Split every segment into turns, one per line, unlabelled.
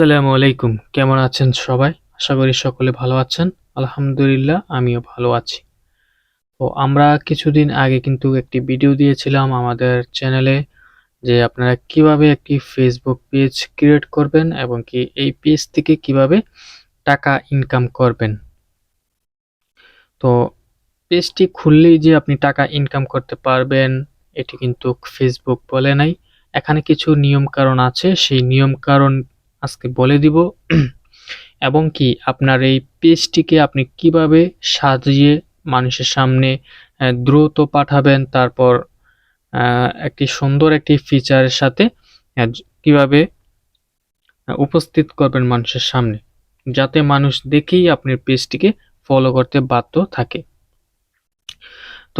আসসালামু আলাইকুম। কেমন আছেন সবাই? আশা করি সকলে ভালো আছেন। আলহামদুলিল্লাহ, আমিও ভালো আছি। তো আমরা কিছুদিন আগে কিন্তু একটি ভিডিও দিয়েছিলাম আমাদের চ্যানেলে যে আপনারা কীভাবে একটি ফেসবুক পেজ ক্রিয়েট করবেন এবং কি এই পেজ থেকে কীভাবে টাকা ইনকাম করবেন। তো পেজটি খুললেই যে আপনি টাকা ইনকাম করতে পারবেন, এটি কিন্তু ফেসবুক বলে নাই। এখানে কিছু নিয়ম কারণ আছে। সেই নিয়ম কারণ আজকে বলে দিব। এবং কি, আপনার এই পেজটিকে আপনি কীভাবে সাজিয়ে মানুষের সামনে দ্রুত পাঠাবেন, তারপর একটি সুন্দর একটি ফিচারের সাথে কীভাবে উপস্থিত করবেন মানুষের সামনে, যাতে মানুষ দেখেই আপনার পেজটিকে ফলো করতে বাধ্য থাকে।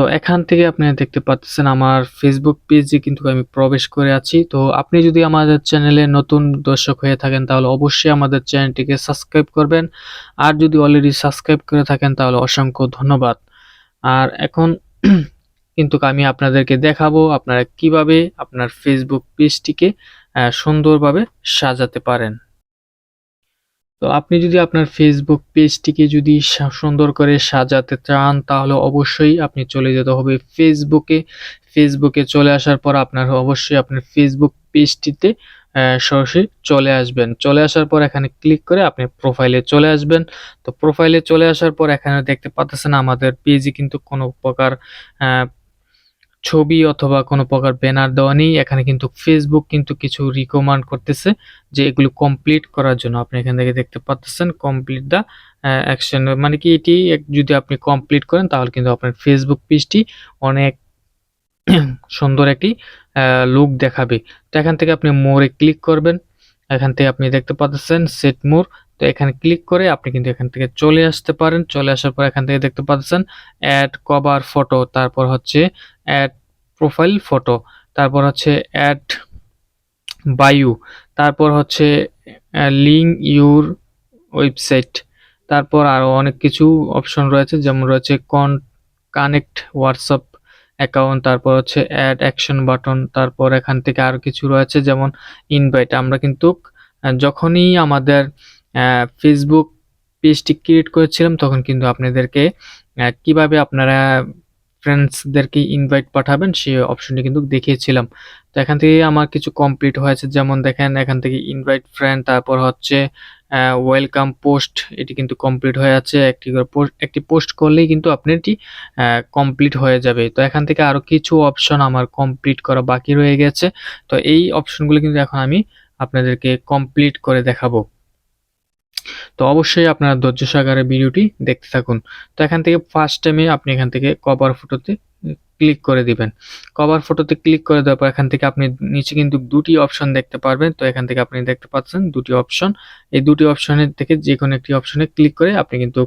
তো এখান থেকে আপনারা দেখতে পাচ্ছেন আমার ফেসবুক পেজে কিন্তু আমি প্রবেশ করে আছি। তো আপনি যদি আমাদের চ্যানেলে নতুন দর্শক হয়ে থাকেন, তাহলে অবশ্যই আমাদের চ্যানেলটিকে সাবস্ক্রাইব করবেন। আর যদি অলরেডি সাবস্ক্রাইব করে থাকেন, তাহলে অসংখ্য ধন্যবাদ। আর এখন কিন্তু আমি আপনাদেরকে দেখাবো আপনারা কীভাবে আপনার ফেসবুক পেজটিকে সুন্দরভাবে সাজাতে পারেন। তো আপনি যদি আপনার ফেসবুক পেজটিকে যদি সুন্দর করে সাজাতে চান, তাহলে অবশ্যই আপনি চলে যেতে হবে ফেসবুকে ফেসবুকে চলে আসার পর আপনার অবশ্যই আপনার ফেসবুক পেজটিতে সরাসরি চলে আসবেন। চলে আসার পর এখানে ক্লিক করে আপনি প্রোফাইলে চলে আসবেন। তো প্রোফাইলে চলে আসার পর এখানে দেখতে পাচ্ছেন আমাদের পেজে কিন্তু কোনো প্রকার ছবি অথবা কোনো প্রকার ব্যানার দেওয়া নেই। এখানে কিন্তু ফেসবুক কিন্তু কিছু রিকমান্ড করতেছে যে এগুলো কমপ্লিট করার জন্য। আপনি এখান থেকে দেখতে পাচ্ছেন কমপ্লিট দা অ্যাকশন মানে কি এটি যদি আপনি কমপ্লিট করেন তাহলে কিন্তু আপনার ফেসবুক পেজটি অনেক সুন্দর একটি লুক দেখাবে। তো এখান থেকে আপনি মোরে ক্লিক করবেন। এখান থেকে আপনি দেখতে পাচ্ছেন সেট মোর তো এখানে ক্লিক করে আপনি কিন্তু এখান থেকে চলে আসতে পারেন। চলে আসার পর এখান থেকে দেখতে পাচ্ছেন অ্যাড কভার ফটো তারপর হচ্ছে অ্যাড প্রোফাইল ফটো তারপর হচ্ছে অ্যাড বায়ু তারপর হচ্ছে লিঙ্ক ইউর ওয়েবসাইট তারপর আরও অনেক কিছু অপশন রয়েছে, যেমন রয়েছে কন কানেক্ট হোয়াটসঅ্যাপ অ্যাকাউন্ট তারপর হচ্ছে অ্যাড অ্যাকশন বাটন তারপর এখান থেকে আরও কিছু রয়েছে, যেমন ইনভাইট আমরা কিন্তু যখনই আমাদের ফেসবুক পেজটি ক্রিয়েট করেছিলাম, তখন কিন্তু আপনাদেরকে কীভাবে আপনারা ফ্রেন্ডসদেরকে ইনভাইট পাঠাবেন, সেই অপশনটি কিন্তু দেখিয়েছিলাম। তো এখান থেকে আমার কিছু কমপ্লিট হয়েছে, যেমন দেখেন, এখান থেকে ইনভাইট ফ্রেন্ড তারপর হচ্ছে ওয়েলকাম পোস্ট এটি কিন্তু কমপ্লিট হয়ে আছে। একটি পোস্ট একটি পোস্ট করলেই কিন্তু আপনি এটি কমপ্লিট হয়ে যাবে। তো এখান থেকে আরও কিছু অপশন আমার কমপ্লিট করা বাকি রয়ে গেছে। তো এই অপশনগুলো কিন্তু এখন আমি আপনাদেরকে কমপ্লিট করে দেখাবো। তো অবশ্যই আপনারা ধৈর্য সহকারে ভিডিওটি দেখতে থাকুন। তো এখান থেকে ফার্স্ট টাইমে আপনি এখান থেকে কভার ফটোতে ক্লিক করে দিবেন। কভার ফটোতে ক্লিক করে দেওয়ার পর এখান থেকে আপনি নিচে কিন্তু দুটি অপশন দেখতে পারবেন। তো এখান থেকে আপনি দেখতে পাচ্ছেন দুটি অপশন এই দুটি অপশনের থেকে যে কোনো একটি অপশনে ক্লিক করে আপনি কিন্তু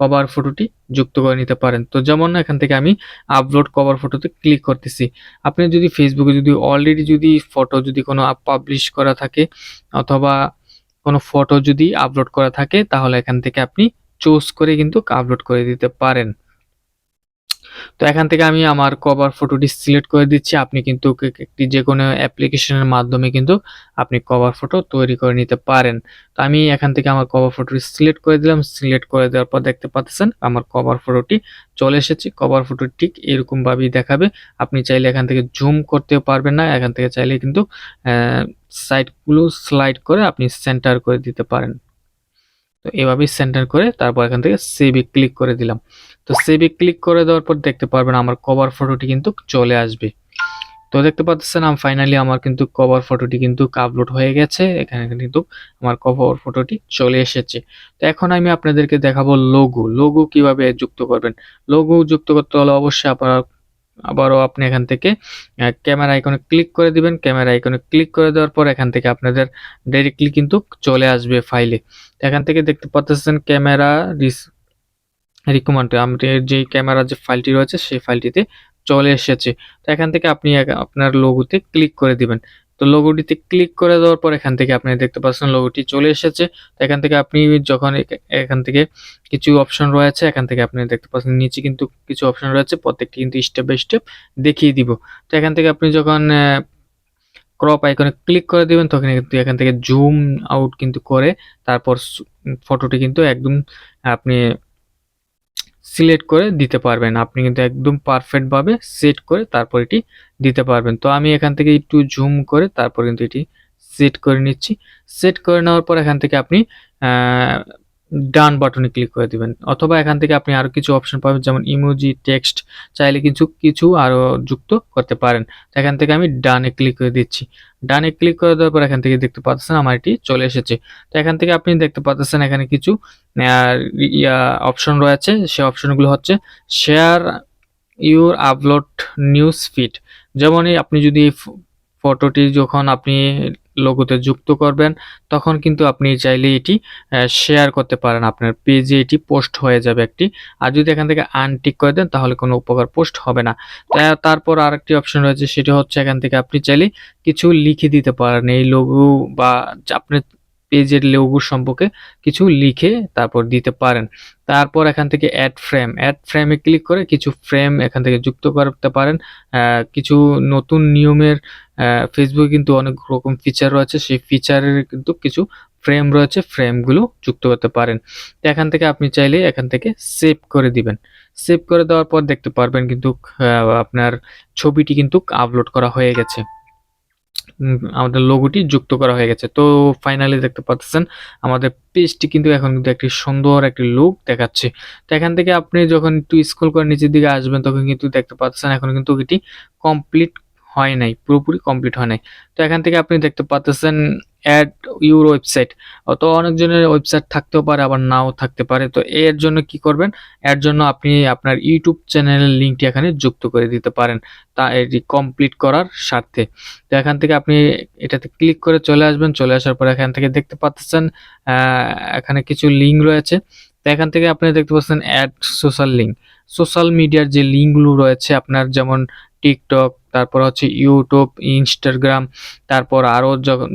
কভার ফটোটি যুক্ত করে নিতে পারেন। তো যেমন এখান থেকে আমি আপলোড কভার ফটোতে ক্লিক করতেছি। আপনি যদি ফেসবুকে যদি অলরেডি যদি ফটো যদি কোনো পাবলিশ করা থাকে অথবা কোনো ফটো যদি আপলোড করা থাকে, তাহলে এখান থেকে আপনি চুজ করে কিন্তু আপলোড করে দিতে পারেন। তো এখান থেকে আমি আমার কভার ফটোটি সিলেক্ট করে দিচ্ছি। আপনি কিন্তু একটি যে কোনো অ্যাপ্লিকেশনের মাধ্যমে কিন্তু আপনি কভার ফটো তৈরি করে নিতে পারেন। তো আমি এখান থেকে আমার কভার ফটোটি সিলেক্ট করে দিলাম। সিলেক্ট করে দেওয়ার পর দেখতে পাচ্ছেন আমার কভার ফটোটি চলে এসেছে। কভার ফটো ঠিক এরকম ভাবেই দেখাবে। আপনি চাইলে এখান থেকে জুম করতেও পারবেন না। এখান থেকে চাইলে কিন্তু সাইডগুলো স্লাইড করে আপনি সেন্টার করে দিতে পারেন। তো এভাবেই সেন্টার করে তারপর এখান থেকে সেভে ক্লিক করে দিলাম। তো সেভে ক্লিক করে দেওয়ার পর দেখতে পারবেন আমার কভার ফটোটি কিন্তু চলে আসবে। তো দেখতে পাচ্ছেন আমি ফাইনালি আমার কিন্তু কভার ফটোটি কিন্তু আপলোড হয়ে গেছে। এখানে কিন্তু আমার কভার ফটোটি চলে এসেছে। তো এখন আমি আপনাদেরকে দেখাবো লোগো লোগো কীভাবে যুক্ত করবেন? লোগো যুক্ত করতে হলে অবশ্যই আপনার আবারও আপনি এখান থেকে ক্যামেরা আইকনে ক্লিক করে দিবেন। ক্যামেরা আইকনে ক্লিক করে দেওয়ার পর এখান থেকে আপনাদের ডাইরেক্টলি কিন্তু চলে আসবে ফাইলে এখান থেকে দেখতে পাচ্ছেন ক্যামেরা রিস রিকমেন্ড আমাদের যে ক্যামেরা যে ফাইলটি রয়েছে, সেই ফাইলটিতে চলে এসেছে। তো এখান থেকে আপনি আপনার লোগোতে ক্লিক করে দিবেন। তো লোগোটিতে ক্লিক করে দেওয়ার পর এখান থেকে আপনি দেখতে পাচ্ছেন লোগোটি চলে এসেছে। এখান থেকে আপনি যখন এখ- এখান থেকে কিছু অপশন রয়েছে, এখান থেকে আপনি দেখতে পাচ্ছেন নিচে কিন্তু কিছু অপশন রয়েছে, প্রত্যেকটি কিন্তু স্টেপ বাই স্টেপ দেখিয়ে দিব। তো এখান থেকে আপনি যখন ক্রপ আইকনে ক্লিক করে দিবেন, তখন কিন্তু এখান থেকে জুম আউট কিন্তু করে, তারপর ফটোটি কিন্তু একদম আপনি সিলেক্ট করে দিতে পারবেন। আপনি কিন্তু একদম পারফেক্টভাবে সেট করে তারপর এটি দিতে পারবেন। তো আমি এখান থেকে একটু জুম করে তারপর কিন্তু এটি সেট করে নিচ্ছি। সেট করে নেওয়ার পর এখান থেকে আপনি ডান বাটনে ক্লিক করে দিবেন। অথবা এখান থেকে আপনি আরও কিছু অপশন পাবেন, যেমন ইমোজি টেক্সট চাইলে কিছু কিছু আরও যুক্ত করতে পারেন। এখান থেকে আমি ডানে ক্লিক করে দিচ্ছি। ডানে ক্লিক করে দেওয়ার পর এখান থেকে দেখতে পাচ্ছেন আমার এটি চলে এসেছে। তো এখান থেকে আপনি দেখতে পাচ্ছেন এখানে কিছু অপশন রয়েছে। সে অপশনগুলো হচ্ছে share your upload news feed যেমনই আপনি যদি ফটোটি যখন আপনি লোগোতে যুক্ত করবেন, তখন কিন্তু আপনি চাইলে এটি শেয়ার করতে পারেন। আপনার পেজে এটি পোস্ট হয়ে যাবে একটি। আর যদি এখান থেকে আনটিক করে দেন, তাহলে কোনো উপকার পোস্ট হবে না। তারপর আরেকটি অপশন রয়েছে, সেটি হচ্ছে এখান থেকে আপনি চাইলে কিছু লিখে দিতে পারেন। এই লোগো বা আপনার পেজের লোগো সম্পর্কে কিছু লিখে তারপর দিতে পারেন। তারপর এখান থেকে অ্যাড ফ্রেম অ্যাড ফ্রেমে ক্লিক করে কিছু ফ্রেম এখান থেকে যুক্ত করতে পারেন। কিছু নতুন নিয়মের ফেসবুকে কিন্তু অনেক রকম ফিচার রয়েছে। সেই ফিচারের কিন্তু কিছু ফ্রেম রয়েছে ফ্রেমগুলো যুক্ত করতে পারেন। এখান থেকে আপনি চাইলে এখান থেকে সেভ করে দিবেন। সেভ করে দেওয়ার পর দেখতে পারবেন কিন্তু আপনার ছবিটি কিন্তু আপলোড করা হয়ে গেছে। আমাদের লোগোটি যুক্ত করা হয়ে গেছে। তো ফাইনালি দেখতে পাচ্ছেন, আমাদের পেজটি কিন্তু এখন কিন্তু একটি সুন্দর একটি লুক দেখাচ্ছে। তো এখান থেকে আপনি যখন একটু স্কুল করে নিচের দিকে আসবেন, তখন কিন্তু দেখতে পাচ্ছেন, এখন কিন্তু এটি কমপ্লিট হয় নাই, পুরোপুরি কমপ্লিট হয় নাই। তো এখান থেকে আপনি দেখতে পাচ্ছেন অ্যাড ইউর ওয়েবসাইট অত অনেকজনের ওয়েবসাইট থাকতেও পারে, আবার নাও থাকতে পারে। তো এর জন্য কি করবেন? এর জন্য আপনি আপনার ইউটিউব চ্যানেলের লিঙ্কটি এখানে যুক্ত করে দিতে পারেন, তা এটি কমপ্লিট করার স্বার্থে। তো এখান থেকে আপনি এটাতে ক্লিক করে চলে আসবেন, চলে আসার পর এখান থেকে দেখতে পাচ্ছেন এখানে কিছু লিঙ্ক রয়েছে। তো এখান থেকে আপনি দেখতে পাচ্ছেন অ্যাড সোশ্যাল লিঙ্ক সোশ্যাল মিডিয়ার যে লিঙ্কগুলো রয়েছে, আপনার যেমন টিকটক তারপর হচ্ছে ইউটিউব, ইনস্টাগ্রাম, তারপর আরও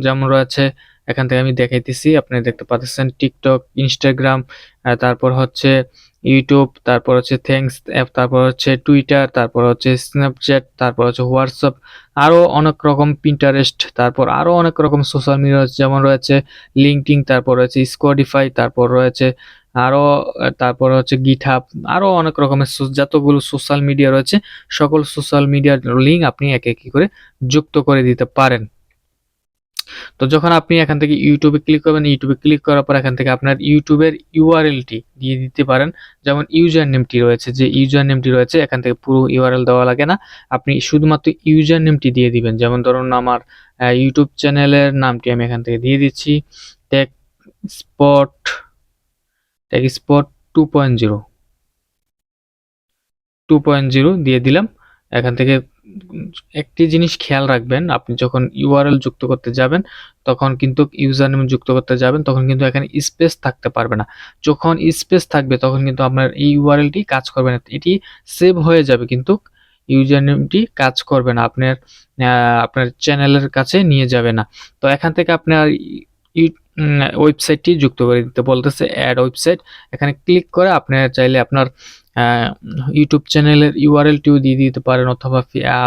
যেমন রয়েছে, এখান থেকে আমি দেখাইতেছি, আপনি দেখতে পাচ্ছেন টিকটক, ইনস্টাগ্রাম তারপর হচ্ছে ইউটিউব, তারপর হচ্ছে থ্যাংকস অ্যাপ, তারপর হচ্ছে টুইটার, তারপর হচ্ছে স্ন্যাপচ্যাট, তারপর হচ্ছে হোয়াটসঅ্যাপ আরও অনেক রকম পিন্টারেস্ট তারপর আরও অনেক রকম সোশ্যাল মিডিয়া যেমন রয়েছে লিঙ্কডিং তারপর রয়েছে স্পটিফাই তারপর রয়েছে আরও তারপর হচ্ছে গিটহাব আরও অনেক রকমের যতগুলো সোশ্যাল মিডিয়া রয়েছে, সকল সোশ্যাল মিডিয়ার লিঙ্ক আপনি একে একই করে যুক্ত করে দিতে পারেন। তো যখন আপনি এখান থেকে ইউটিউবে ক্লিক করবেন ইউটিউবে ক্লিক করার পর এখান থেকে আপনার ইউটিউবের ইউআরএলটি দিয়ে দিতে পারেন। যেমন ইউজার নেমটি রয়েছে, যে ইউজার নেমটি রয়েছে, এখান থেকে পুরো ইউআরএল দেওয়া লাগে না। আপনি শুধুমাত্র ইউজার নেমটি দিয়ে দিবেন। যেমন ধরুন আমার ইউটিউব চ্যানেলের নামটি আমি এখান থেকে দিয়ে দিচ্ছি tech spot tech spot two point zero two point zero দিয়ে দিলাম। এখান থেকে একটি জিনিস খেয়াল রাখবেন, আপনি যখন ইউআরএল যুক্ত করতে যাবেন, তখন কিন্তু ইউজার নেম যুক্ত করতে যাবেন, তখন কিন্তু এখানে স্পেস থাকতে পারবে না। যখন স্পেস থাকবে, তখন কিন্তু আপনার এই ইউআরএলটি কাজ করবে না। এটি সেভ হয়ে যাবে, কিন্তু ইউজার নেমটি কাজ করবে না। আপনার আপনার চ্যানেলের কাছে নিয়ে যাবে না। তো এখান থেকে আপনার ওয়েবসাইটটি যুক্ত করে দিতে বলতেছে অ্যাড ওয়েবসাইট এখানে ক্লিক করে আপনি চাইলে আপনার ইউটিউব চ্যানেলের ইউআরএলটিও দিয়ে দিতে পারেন অথবা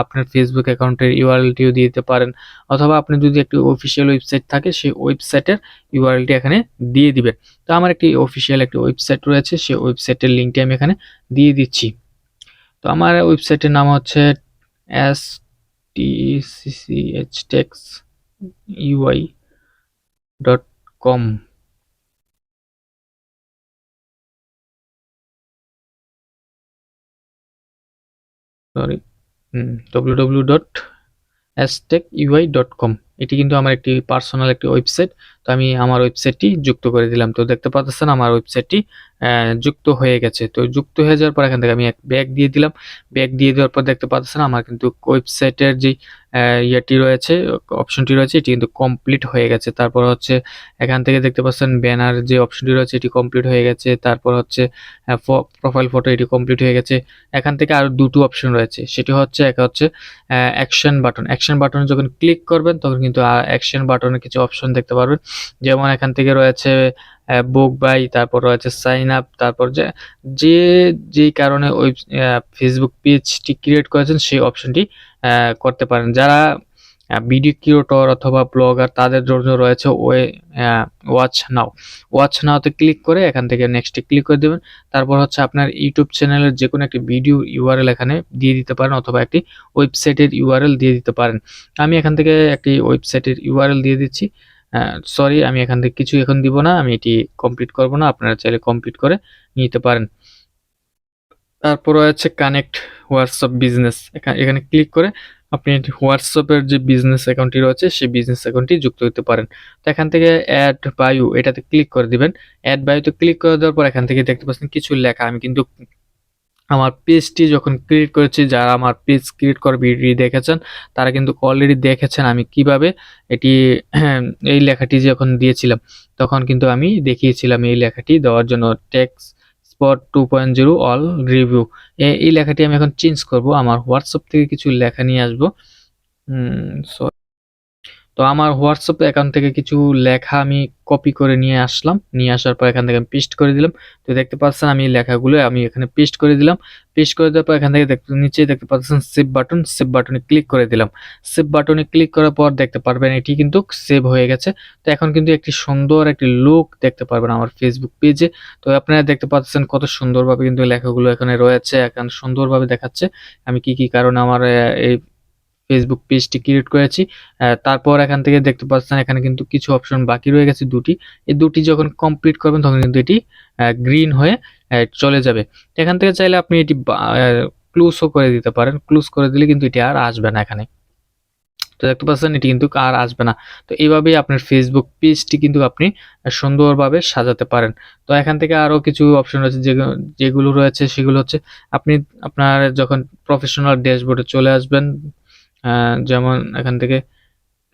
আপনার ফেসবুক অ্যাকাউন্টের ইউআরএলটিও দিয়ে দিতে পারেন। অথবা আপনি যদি একটি অফিসিয়াল ওয়েবসাইট থাকে, সেই ওয়েবসাইটের ইউআরএলটি এখানে দিয়ে দিবেন। তো আমার একটি অফিসিয়াল একটি ওয়েবসাইট রয়েছে, সেই ওয়েবসাইটের লিঙ্কটি আমি এখানে দিয়ে দিচ্ছি। তো আমার ওয়েবসাইটের নাম হচ্ছে S T C H tex UI dot com. Sorry UI dot com এটি কিন্তু আমার একটি পার্সোনাল একটি ওয়েবসাইট তো আমি আমার ওয়েবসাইটটি যুক্ত করে দিলাম। তো দেখতে পাচ্ছেন আমার ওয়েবসাইটটি যুক্ত হয়ে গেছে। তো যুক্ত হয়ে যাওয়ার পর এখান থেকে আমি এক ব্যাগ দিয়ে দিলাম। ব্যাগ দিয়ে দেওয়ার পর দেখতে পাচ্ছেন আমার কিন্তু ওয়েবসাইটের যে ইয়েটি রয়েছে অপশনটি রয়েছে, এটি কিন্তু কমপ্লিট হয়ে গেছে। তারপর হচ্ছে এখান থেকে দেখতে পাচ্ছেন ব্যানার যে অপশনটি রয়েছে, এটি কমপ্লিট হয়ে গেছে। তারপর হচ্ছে প্রোফাইল ফটো এটি কমপ্লিট হয়ে গেছে। এখান থেকে আরও দুটো অপশন রয়েছে। সেটি হচ্ছে, এক হচ্ছে অ্যাকশন বাটন অ্যাকশন বাটনে যখন ক্লিক করবেন, তখন কিন্তু অ্যাকশন বাটনে কিছু অপশন দেখতে পারবেন। যেমন এখান থেকে রয়েছে বুক বাই তারপর রয়েছে সাইন আপ তারপর যে যে, যেই কারণে ওই ফেসবুক পেজটি ক্রিয়েট করেছেন, সেই অপশনটি করতে পারেন। যারা ভিডিও ক্রিয়েটর অথবা ব্লগার তাদের জন্য রয়েছে ওয়ে ওয়াচ নাও ওয়াচ নাওতে ক্লিক করে এখান থেকে নেক্সটে ক্লিক করে দেবেন। তারপর হচ্ছে আপনার ইউটিউব চ্যানেলের যে কোনো একটি ভিডিও ইউআরএল এখানে দিয়ে দিতে পারেন অথবা একটি ওয়েবসাইটের ইউআরএল দিয়ে দিতে পারেন। আমি এখান থেকে একটি ওয়েবসাইটের ইউআরএল দিয়ে দিচ্ছি। সরি আমি এখান থেকে কিছু এখন দিব না, আমি এটি কমপ্লিট করব না, আপনারা চাইলে কমপ্লিট করে নিতে পারেন। তারপর রয়েছে কানেক্ট হোয়াটসঅ্যাপ বিজনেস এখানে ক্লিক করে আপনি হোয়াটসঅ্যাপের যে বিজনেস অ্যাকাউন্টটি রয়েছে, সেই বিজনেস অ্যাকাউন্টটি যুক্ত করতে পারেন। তো এখান থেকে অ্যাড বায়ু এটাতে ক্লিক করে দিবেন। অ্যাড বায়ুতে ক্লিক করে দেওয়ার পর এখান থেকে দেখতে পাচ্ছেন কিছু লেখা, আমি কিন্তু আমার পেজটি যখন ক্রিয়েট করেছি, যারা আমার পেজ ক্রিয়েট করে ভিডিও দেখেছেন, তারা কিন্তু অলরেডি দেখেছেন আমি কীভাবে এটি এই লেখাটি যখন দিয়েছিলাম, তখন কিন্তু আমি দেখিয়েছিলাম এই লেখাটি দেওয়ার জন্য tex spot two point zero all review এই লেখাটি আমি এখন চেঞ্জ করব, আমার হোয়াটসঅ্যাপ থেকে কিছু লেখা নিয়ে আসব। সো তো আমার হোয়াটসঅ্যাপ অ্যাকাউন্ট থেকে কিছু লেখা আমি কপি করে নিয়ে আসলাম। নিয়ে আসার পর এখান থেকে আমি পেস্ট করে দিলাম। তো দেখতে পাচ্ছেন আমি লেখাগুলো আমি এখানে পেস্ট করে দিলাম। পেস্ট করে দেওয়ার পর এখান থেকে দেখতে, নিচে দেখতে পাচ্ছেন সেভ বাটন সেভ বাটনে ক্লিক করে দিলাম। সেভ বাটনে ক্লিক করার পর দেখতে পারবেন এটি কিন্তু সেভ হয়ে গেছে। তো এখন কিন্তু একটি সুন্দর একটি লুক দেখতে পারবেন আমার ফেসবুক পেজে তো আপনারা দেখতে পাচ্ছেন কত সুন্দরভাবে কিন্তু লেখাগুলো এখানে রয়েছে। এখন সুন্দরভাবে দেখাচ্ছে। আমি কি কি কারণে আমার এই ফেসবুক পেজটি ক্রিয়েট করেছি। তারপর এখান থেকে দেখতে পাচ্ছেন এখানে কিন্তু কিছু অপশন বাকি রয়ে গেছে দুটি। এই দুটি যখন কমপ্লিট করবেন, তখন কিন্তু এটি গ্রিন হয়ে চলে যাবে। এখান থেকে চাইলে আপনি এটি ক্লোজও করে দিতে পারেন। ক্লোজ করে দিলে কিন্তু এটি আর আসবে না এখানে। তো দেখতে পাচ্ছেন, এটি কিন্তু আর আসবে না। তো এইভাবেই আপনার ফেসবুক পেজটি কিন্তু আপনি সুন্দরভাবে সাজাতে পারেন। তো এখান থেকে আরও কিছু অপশন রয়েছে যেগুলো রয়েছে সেগুলো হচ্ছে, আপনি আপনার যখন প্রফেশনাল ড্যাশবোর্ডে চলে আসবেন যেমন এখান থেকে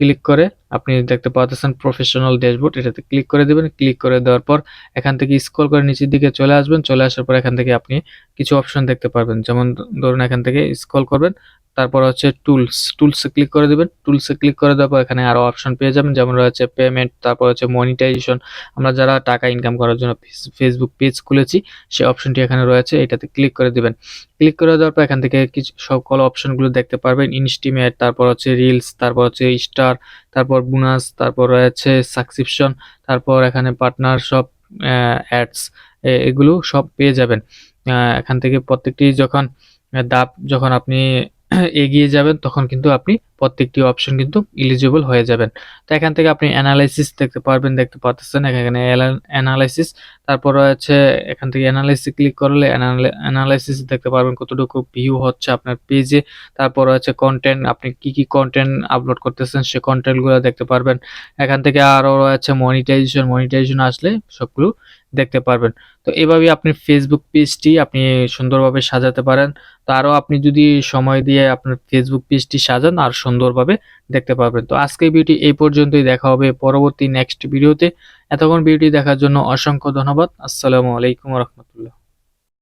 ক্লিক করে আপনি দেখতে পাচ্ছেন প্রফেশনাল ড্যাশবোর্ড এটাতে ক্লিক করে দেবেন। ক্লিক করে দেওয়ার পর এখান থেকে স্ক্রল করে নিচের দিকে চলে আসবেন। চলে আসার পর এখান থেকে আপনি কিছু অপশন দেখতে পারবেন। যেমন ধরুন এখান থেকে স্ক্রল করবেন, তারপর হচ্ছে টুলস টুলসে ক্লিক করে দেবেন। টুলসে ক্লিক করে দেওয়ার পর এখানে আরও অপশন পেয়ে যাবেন। যেমন রয়েছে পেমেন্ট তারপর হচ্ছে মনিটাইজেশন আমরা যারা টাকা ইনকাম করার জন্য ফেসবুক পেজ খুলেছি সেই অপশনটি এখানে রয়েছে, এটাতে ক্লিক করে দেবেন। ক্লিক করে দেওয়ার পর এখান থেকে কিছু, সকল অপশনগুলো দেখতে পারবেন। ইনস্টিমেট তারপর হচ্ছে রিলস তারপর হচ্ছে স্টার তারপর বোনাস তারপর রয়েছে সাবস্ক্রিপশন তারপর এখানে পার্টনার সব অ্যাডস এগুলো সব পেয়ে যাবেন। এখান থেকে প্রত্যেকটি যখন দাপ যখন আপনি এগিয়ে যাবেন, তখন কিন্তু আপনি প্রত্যেকটি অপশন কিন্তু ইলিজিবল হয়ে যাবেন। তো এখান থেকে আপনি অ্যানালাইসিস দেখতে পারবেন, দেখতে পাচ্ছেন এখানে অ্যানালাইসিস তারপর রয়েছে, এখান থেকে অ্যানালাইসিস ক্লিক করলে অ্যানালাইসিস দেখতে পারবেন কতটুকু ভিউ হচ্ছে আপনার পেজে তারপর রয়েছে কন্টেন্ট আপনি কি কি কন্টেন্ট আপলোড করতেছেন, সে কন্টেন্টগুলো দেখতে পারবেন। এখান থেকে আরও রয়েছে মনিটাইজেশন মনিটাইজেশন আসলে সবগুলো দেখতে পারবেন। তো এভাবে আপনি ফেসবুক পেজটি আপনি সুন্দরভাবে সাজাতে পারেন। তো আরও আপনি যদি সময় দিয়ে আপনার ফেসবুক পেজটি সাজান, আর সুন্দরভাবে দেখতে পাবেন তো আজকে ভিডিওটি এই পর্যন্তই। দেখা হবে পরবর্তী নেক্সট ভিডিওতে এতক্ষণ ভিডিওটি দেখার জন্য অসংখ্য ধন্যবাদ। আসসালামু আলাইকুম রহমতুল্লাহ।